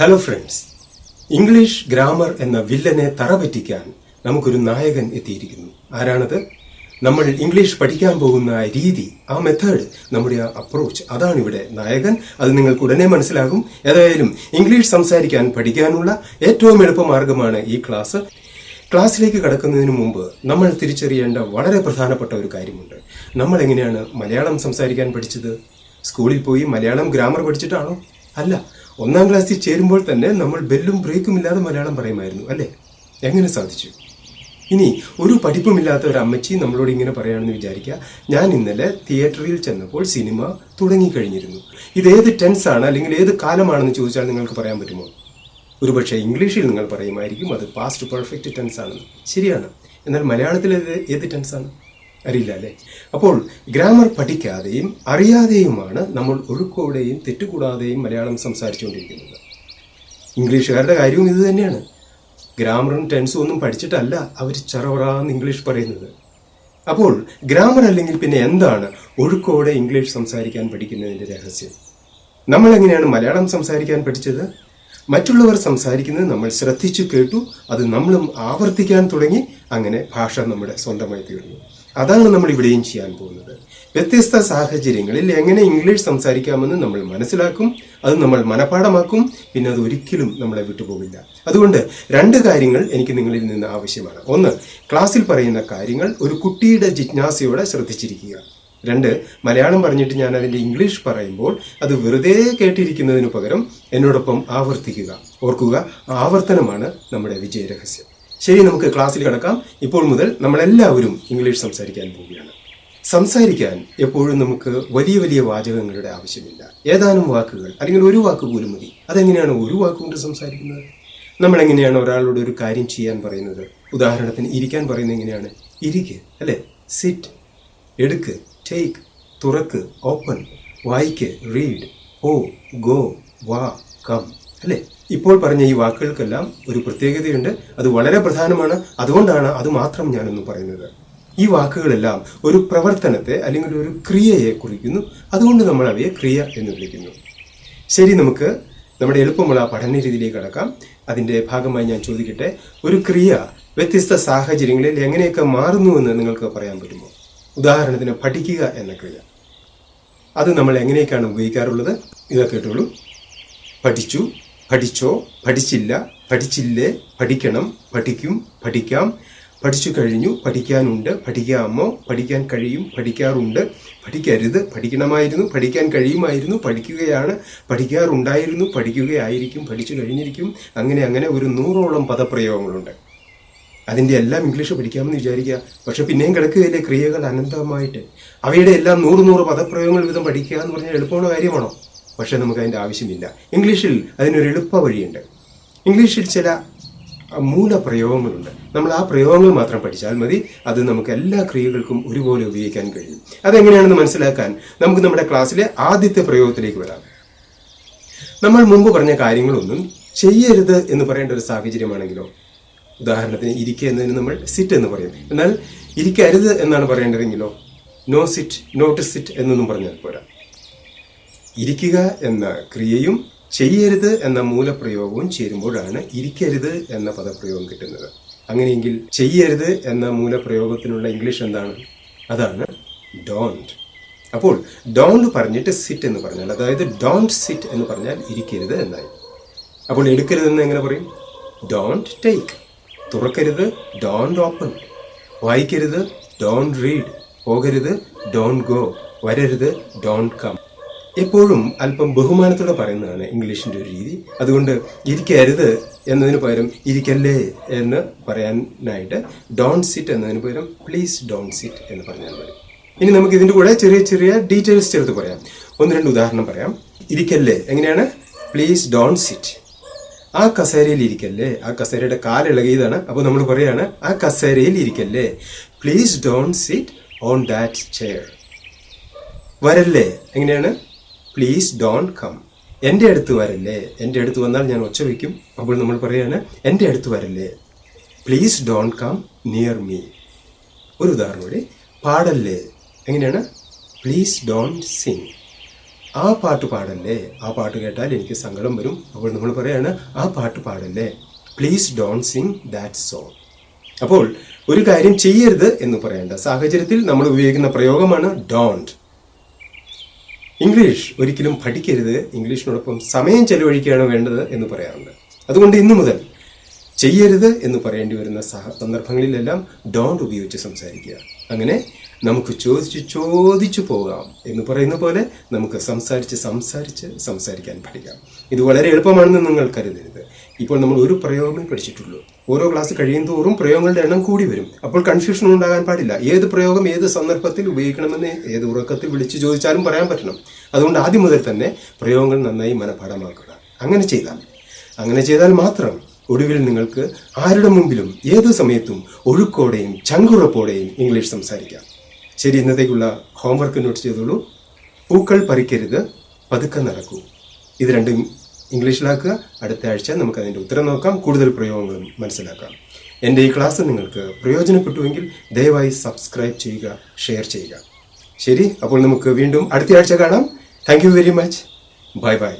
Hello friends English grammar എന്ന വില്ലനെ തറപറ്റിക്കാൻ നമുക്കൊരു നായകൻ എത്തിയിരിക്കുന്നു. ആരാണത്? നമ്മൾ ഇംഗ്ലീഷ് പഠിക്കാൻ പോകുന്ന രീതി ആ മെത്തേഡ് നമ്മുടെ ആ അപ്രോച്ച് അതാണ് ഇവിടെ നായകൻ. അത് നിങ്ങൾക്ക് ഉടനെ മനസ്സിലാകും. ഏതായാലും ഇംഗ്ലീഷ് സംസാരിക്കാൻ പഠിക്കാനുള്ള ഏറ്റവും എളുപ്പമാർഗമാണ് ഈ ക്ലാസ് ക്ലാസ്സിലേക്ക് കടക്കുന്നതിന് മുമ്പ് നമ്മൾ തിരിച്ചറിയേണ്ട വളരെ പ്രധാനപ്പെട്ട ഒരു കാര്യമുണ്ട്. നമ്മൾ എങ്ങനെയാണ് മലയാളം സംസാരിക്കാൻ പഠിച്ചത്? സ്കൂളിൽ പോയി മലയാളം ഗ്രാമർ പഠിച്ചിട്ടാണോ? അല്ല ഒന്നാം ക്ലാസ്സിൽ ചേരുമ്പോൾ തന്നെ നമ്മൾ ബെല്ലും ബ്രേക്കും ഇല്ലാതെ മലയാളം പറയുമായിരുന്നു അല്ലേ? എങ്ങനെ സാധിച്ചു? ഇനി ഒരു പഠിപ്പുമില്ലാത്ത ഒരു അമ്മച്ചി നമ്മളോട് ഇങ്ങനെ പറയുകയാണെന്ന് വിചാരിക്കുക. ഞാൻ ഇന്നലെ തിയേറ്ററിൽ ചെന്നപ്പോൾ സിനിമ തുടങ്ങിക്കഴിഞ്ഞിരുന്നു. ഇത് ഏത് ടെൻസ് ആണ് അല്ലെങ്കിൽ ഏത് കാലമാണെന്ന് ചോദിച്ചാൽ നിങ്ങൾക്ക് പറയാൻ പറ്റുമോ? ഒരുപക്ഷെ ഇംഗ്ലീഷിൽ നിങ്ങൾ പറയുമായിരിക്കും അത് പാസ്റ്റ് പെർഫെക്റ്റ് ടെൻസ് ആണെന്ന്. ശരിയാണ്. എന്നാൽ മലയാളത്തിൽ ഇത് ഏത് ടെൻസ് ആണ്? അറിയില്ല അല്ലേ? അപ്പോൾ ഗ്രാമർ പഠിക്കാതെയും അറിയാതെയുമാണ് നമ്മൾ ഒഴുക്കോടെയും തെറ്റുകൂടാതെയും മലയാളം സംസാരിച്ചുകൊണ്ടിരിക്കുന്നത്. ഇംഗ്ലീഷുകാരുടെ കാര്യവും ഇത് തന്നെയാണ്. ഗ്രാമറും ടെൻസും ഒന്നും പഠിച്ചിട്ടല്ല അവർ ചറവറാന്ന് ഇംഗ്ലീഷ് പറയുന്നത്. അപ്പോൾ ഗ്രാമർ അല്ലെങ്കിൽ പിന്നെ എന്താണ് ഒഴുക്കോടെ ഇംഗ്ലീഷ് സംസാരിക്കാൻ പഠിക്കുന്നതിന്റെ രഹസ്യം? നമ്മൾ എങ്ങനെയാണ് മലയാളം സംസാരിക്കാൻ പഠിച്ചത്? മറ്റുള്ളവർ സംസാരിക്കുന്നത് നമ്മൾ ശ്രദ്ധിച്ചു കേട്ടു അത് നമ്മളും ആവർത്തിക്കാൻ തുടങ്ങി അങ്ങനെ ഭാഷ നമ്മുടെ സ്വന്തമായി തീർന്നു. അതാണ് നമ്മൾ ഇവിടെയും ചെയ്യാൻ പോകുന്നത്. വ്യത്യസ്ത സാഹചര്യങ്ങളിൽ എങ്ങനെ ഇംഗ്ലീഷ് സംസാരിക്കാമെന്ന് നമ്മൾ മനസ്സിലാക്കും അത് നമ്മൾ മനഃപ്പാടമാക്കും പിന്നെ അത് ഒരിക്കലും നമ്മളെ വിട്ടുപോകില്ല അതുകൊണ്ട് രണ്ട് കാര്യങ്ങൾ എനിക്ക് നിങ്ങളിൽ നിന്ന് ആവശ്യമാണ്. ഒന്ന് ക്ലാസ്സിൽ പറയുന്ന കാര്യങ്ങൾ ഒരു കുട്ടിയുടെ ജിജ്ഞാസയോടെ ശ്രദ്ധിച്ചിരിക്കുക. രണ്ട് മലയാളം പറഞ്ഞിട്ട് ഞാൻ അതിന്റെ ഇംഗ്ലീഷ് പറയുമ്പോൾ അത് വെറുതെ കേട്ടിരിക്കുന്നതിന് പകരം എന്നോടൊപ്പം ആവർത്തിക്കുക. ഓർക്കുക ആവർത്തനമാണ് നമ്മുടെ വിജയരഹസ്യം. ശരി നമുക്ക് ക്ലാസ്സിൽ കിടക്കാം. ഇപ്പോൾ മുതൽ നമ്മളെല്ലാവരും ഇംഗ്ലീഷ് സംസാരിക്കാൻ പോവുകയാണ്. സംസാരിക്കാൻ എപ്പോഴും നമുക്ക് വലിയ വലിയ വാചകങ്ങളുടെ ആവശ്യമില്ല. ഏതാനും വാക്കുകൾ അല്ലെങ്കിൽ ഒരു വാക്ക് പോലും മതി. അതെങ്ങനെയാണ് ഒരു വാക്കുകൊണ്ട് സംസാരിക്കുന്നത്? നമ്മൾ എങ്ങനെയാണ് ഒരാളോട് ഒരു കാര്യം ചെയ്യാൻ പറയുന്നത്? ഉദാഹരണത്തിന് ഇരിക്കാൻ പറയുന്നത് എങ്ങനെയാണ്? ഇരിക്ക് അല്ലെ? സിറ്റ് എടുക്ക് ടേക്ക് തുറക്ക് ഓപ്പൺ വായിക്ക് റീഡ് ഓ ഗോ വാ കം അല്ലേ? ഇപ്പോൾ പറഞ്ഞ ഈ വാക്കുകൾക്കെല്ലാം ഒരു പ്രത്യേകതയുണ്ട്. അത് വളരെ പ്രധാനമാണ്. അതുകൊണ്ടാണ് അത് മാത്രം ഞാനൊന്ന് പറയുന്നത്. ഈ വാക്കുകളെല്ലാം ഒരു പ്രവർത്തനത്തെ അല്ലെങ്കിൽ ഒരു ക്രിയയെ കുറിക്കുന്നു. അതുകൊണ്ട് നമ്മൾ അവയെ ക്രിയ എന്ന് വിളിക്കുന്നു. ശരി നമുക്ക് നമ്മുടെ എളുപ്പമുള്ള പഠന രീതിയിലേക്ക് കടക്കാം. അതിന്റെ ഭാഗമായി ഞാൻ ചോദിക്കട്ടെ ഒരു ക്രിയ വ്യത്യസ്ത സാഹചര്യങ്ങളിൽ എങ്ങനെയൊക്കെ മാറുന്നുവെന്ന് നിങ്ങൾക്ക് പറയാൻ പറ്റുമോ? ഉദാഹരണത്തിന് പഠിക്കുക എന്ന ക്രിയ. അത് നമ്മൾ എങ്ങനെയൊക്കെയാണ് ഉപയോഗിക്കാറുള്ളത്? ഇതൊക്കെ കേട്ടോളൂ. പഠിച്ചു. പഠിച്ചോ? പഠിച്ചില്ല. പഠിച്ചില്ലേ? പഠിക്കണം. പഠിക്കും. പഠിക്കാം. പഠിച്ചു കഴിഞ്ഞു. പഠിക്കാനുണ്ട്. പഠിക്കാമോ? പഠിക്കാൻ കഴിയും. പഠിക്കാറുണ്ട്. പഠിക്കരുത്. പഠിക്കണമായിരുന്നു. പഠിക്കാൻ കഴിയുമായിരുന്നു. പഠിക്കുകയാണ്. പഠിക്കാറുണ്ടായിരുന്നു. പഠിക്കുകയായിരിക്കും. പഠിച്ചു കഴിഞ്ഞിരിക്കും. അങ്ങനെ അങ്ങനെ ഒരു നൂറോളം പദപ്രയോഗങ്ങളുണ്ട്. അതിന്റെ എല്ലാം ഇംഗ്ലീഷ് പഠിക്കാമെന്ന് വിചാരിക്കുക. പക്ഷെ പിന്നെയും കിടക്കുകയില്ലേ ക്രിയകൾ അനന്തമായിട്ട്? അവയുടെ എല്ലാം നൂറ് നൂറ് പദപ്രയോഗങ്ങൾ വിധം പഠിക്കുക എന്ന് പറഞ്ഞാൽ എളുപ്പമുള്ള കാര്യമാണോ? പക്ഷെ നമുക്ക് അതിന്റെ ആവശ്യമില്ല. ഇംഗ്ലീഷിൽ അതിനൊരു എളുപ്പ വഴിയുണ്ട് ഇംഗ്ലീഷിൽ ചില മൂലപ്രയോഗങ്ങളുണ്ട്. നമ്മൾ ആ പ്രയോഗങ്ങൾ മാത്രം പഠിച്ചാൽ മതി. അത് നമുക്ക് എല്ലാ ക്രിയകൾക്കും ഒരുപോലെ ഉപയോഗിക്കാൻ കഴിയും. അതെങ്ങനെയാണെന്ന് മനസ്സിലാക്കാൻ നമുക്ക് നമ്മുടെ ക്ലാസ്സിലെ ആദ്യത്തെ പ്രയോഗത്തിലേക്ക് വരാം. നമ്മൾ മുമ്പ് പറഞ്ഞ കാര്യങ്ങളൊന്നും ചെയ്യരുത് എന്ന് പറയേണ്ട ഒരു സാഹചര്യമാണെങ്കിലോ? ഉദാഹരണത്തിന് ഇരിക്കുക എന്നതിന് നമ്മൾ സിറ്റ് എന്ന് പറയും. എന്നാൽ ഇരിക്കരുത് എന്നാണ് പറയേണ്ടതെങ്കിലോ? നോ സിറ്റ് നോട്ട് സിറ്റ് എന്നൊന്നും പറഞ്ഞാൽ പോരാ. ഇരിക്കുക എന്ന ക്രിയയും ചെയ്യരുത് എന്ന മൂലപ്രയോഗവും ചേരുമ്പോഴാണ് ഇരിക്കരുത് എന്ന പദപ്രയോഗം കിട്ടുന്നത്. അങ്ങനെയെങ്കിൽ ചെയ്യരുത് എന്ന മൂലപ്രയോഗത്തിനുള്ള ഇംഗ്ലീഷ് എന്താണ്? അതാണ് ഡോണ്ട് അപ്പോൾ ഡോണ്ട് പറഞ്ഞിട്ട് സിറ്റ് എന്ന് പറഞ്ഞാൽ അതായത് ഡോണ്ട് സിറ്റ് എന്ന് പറഞ്ഞാൽ ഇരിക്കരുത് എന്നായി. അപ്പോൾ എടുക്കരുതെന്ന് എങ്ങനെ പറയും? ഡോണ്ട് ടേക്ക് തുറക്കരുത് ഡോണ്ട് ഓപ്പൺ വായിക്കരുത് ഡോണ്ട് റീഡ് പോകരുത് ഡോണ്ട് ഗോ വരരുത് ഡോണ്ട് കം എപ്പോഴും അല്പം ബഹുമാനത്തോടെ പറയുന്നതാണ് ഇംഗ്ലീഷിന്റെ ഒരു രീതി. അതുകൊണ്ട് ഇരിക്കരുത് എന്നതിന് പകരം ഇരിക്കല്ലേ എന്ന് പറയാനായിട്ട് ഡോൺ സിറ്റ് എന്നതിന് പകരം പ്ലീസ് ഡോൺ സിറ്റ് എന്ന് പറഞ്ഞാൽ മതി. ഇനി നമുക്ക് ഇതിന്റെ കൂടെ ചെറിയ ചെറിയ ഡീറ്റെയിൽസ് ചേർത്ത് പറയാം. ഒന്ന് രണ്ട് ഉദാഹരണം പറയാം. ഇരിക്കല്ലേ എങ്ങനെയാണ്? പ്ലീസ് ഡോൺ സിറ്റ് ആ കസേരയിൽ ഇരിക്കല്ലേ? ആ കസേരയുടെ കാലിളകിയതാണ് അപ്പോൾ നമ്മൾ പറയുകയാണ് ആ കസേരയിൽ ഇരിക്കല്ലേ? Please don't sit on that chair വരല്ലേ? എങ്ങനെയാണ്? പ്ലീസ് ഡോണ്ട് കം എന്റെ അടുത്ത് വരല്ലേ? എന്റെ അടുത്ത് വന്നാൽ ഞാൻ ഒച്ച വയ്ക്കും അപ്പോൾ നമ്മൾ പറയാണ് എന്റെ അടുത്ത് വരല്ലേ? Please don't come near me ഒരു ഉദാഹരണം കൂടി പാടല്ലേ? എങ്ങനെയാണ്? പ്ലീസ് ഡോണ്ട് സിങ് ആ പാട്ട് പാടല്ലേ? ആ പാട്ട് കേട്ടാൽ എനിക്ക് സങ്കടം വരും. അപ്പോൾ നമ്മൾ പറയാണ് ആ പാട്ട് പാടല്ലേ? Please don't sing that song അപ്പോൾ ഒരു കാര്യം ചെയ്യരുത് എന്ന് പറയേണ്ട സാഹചര്യത്തിൽ നമ്മൾ ഉപയോഗിക്കുന്ന പ്രയോഗമാണ് ഡോണ്ട് ഇംഗ്ലീഷ് ഒരിക്കലും പഠിക്കരുത്. ഇംഗ്ലീഷിനോടൊപ്പം സമയം ചെലവഴിക്കുകയാണ് വേണ്ടത് എന്ന് പറയാറുണ്ട്. അതുകൊണ്ട് ഇന്നു മുതൽ ചെയ്യരുത് എന്ന് പറയേണ്ടി വരുന്ന സന്ദർഭങ്ങളിലെല്ലാം ഡോണ്ട് ഉപയോഗിച്ച് സംസാരിക്കുക. അങ്ങനെ നമുക്ക് ചോദിച്ച് ചോദിച്ചു പോകാം എന്ന് പറയുന്ന പോലെ നമുക്ക് സംസാരിച്ച് സംസാരിച്ച് സംസാരിക്കാൻ പഠിക്കാം. ഇത് വളരെ എളുപ്പമാണെന്ന് നിങ്ങൾ കരുതരുത്. ഇപ്പോൾ നമ്മൾ ഒരു പ്രയോഗമേ പഠിച്ചിട്ടുള്ളൂ. ഓരോ ക്ലാസ് കഴിയും തോറും പ്രയോഗങ്ങളുടെ എണ്ണം കൂടി വരും. അപ്പോൾ കൺഫ്യൂഷൻ ഉണ്ടാകാൻ പാടില്ല. ഏത് പ്രയോഗം ഏത് സന്ദർഭത്തിൽ ഉപയോഗിക്കണമെന്ന് ഏത് ഉറക്കത്തിൽ വിളിച്ചു ചോദിച്ചാലും പറയാൻ പറ്റണം. അതുകൊണ്ട് ആദ്യം മുതൽ തന്നെ പ്രയോഗങ്ങൾ നന്നായി മനഃപാഠമാക്കുക. അങ്ങനെ ചെയ്താൽ അങ്ങനെ ചെയ്താൽ മാത്രം ഒടുവിൽ നിങ്ങൾക്ക് ആരുടെ മുമ്പിലും ഏത് സമയത്തും ഒഴുക്കോടെയും ചങ്കുറപ്പോടെയും ഇംഗ്ലീഷ് സംസാരിക്കാം. ശരി ഇന്നത്തേക്കുള്ള ഹോംവർക്ക് നോട്ട് ചെയ്തോളൂ. പൂക്കൾ പറിക്കരുത് പതുക്കെ നടക്കൂ. ഇത് രണ്ടും ഇംഗ്ലീഷിലാക്കുക. അടുത്ത ആഴ്ച നമുക്ക് അതിന്റെ ഉത്തരം നോക്കാം. കൂടുതൽ പ്രയോഗങ്ങളും മനസ്സിലാക്കാം. എന്റെ ഈ ക്ലാസ് നിങ്ങൾക്ക് പ്രയോജനപ്പെട്ടുവെങ്കിൽ ദയവായി സബ്സ്ക്രൈബ് ചെയ്യുക ഷെയർ ചെയ്യുക. ശരി അപ്പോൾ നമുക്ക് വീണ്ടും അടുത്ത ആഴ്ച കാണാം. Thank very much bye bye